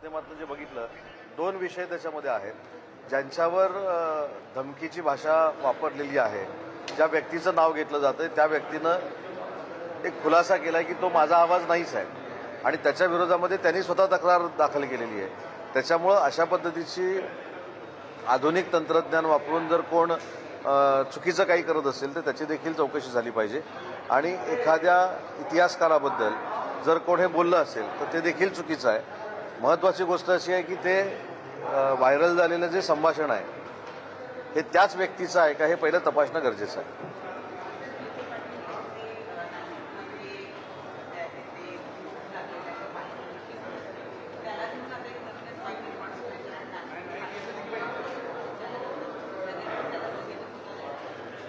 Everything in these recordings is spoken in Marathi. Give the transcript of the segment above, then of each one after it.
माध्यमातून जे बघितलं दोन विषय त्याच्यामध्ये आहेत. ज्यांच्यावर धमकीची भाषा वापरलेली आहे ज्या व्यक्तीचं नाव घेतलं जातं त्या व्यक्तीनं एक खुलासा केला की तो माझा आवाज नाहीच आहे. आणि त्याच्या विरोधामध्ये त्यांनी स्वतः तक्रार दाखल केलेली आहे. त्याच्यामुळं अशा पद्धतीची आधुनिक तंत्रज्ञान वापरून जर कोण चुकीचं काही करत असेल तर त्याची देखील चौकशी झाली पाहिजे. आणि एखाद्या इतिहासकाराबद्दल जर कोण हे बोललं असेल तर ते देखील चुकीचं आहे. महत्त्वाची गोष्ट अशी आहे की ते व्हायरल झालेलं जे संभाषण आहे हे त्याच व्यक्तीचं आहे का हे पहिलं तपासणं गरजेचं आहे?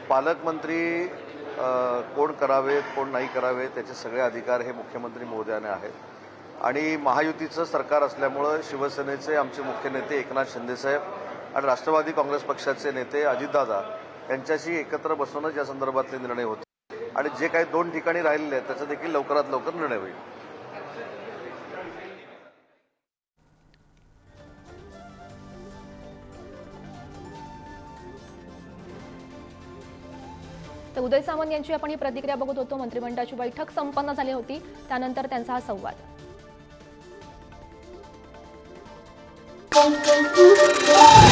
पालकमंत्री कोण करावेत कोण नाही करावेत त्याचे सगळे अधिकार हे मुख्यमंत्री महोदयाने आहेत. आणि महायुतीचं सरकार असल्यामुळं शिवसेनेचे आमचे मुख्य नेते एकनाथ शिंदेसाहेब आणि राष्ट्रवादी काँग्रेस पक्षाचे नेते अजितदादा यांच्याशी एकत्र बसूनच या संदर्भातले निर्णय होते. आणि जे काही दोन ठिकाणी राहिलेले आहेत त्याचा देखील लवकरात लवकर निर्णय होईल. तर उदय सामंत यांची आपण ही प्रतिक्रिया बघत होतो. मंत्रिमंडळाची बैठक संपन्न झाली होती. त्यानंतर त्यांचा हा संवाद. pom, pom, pom, pom.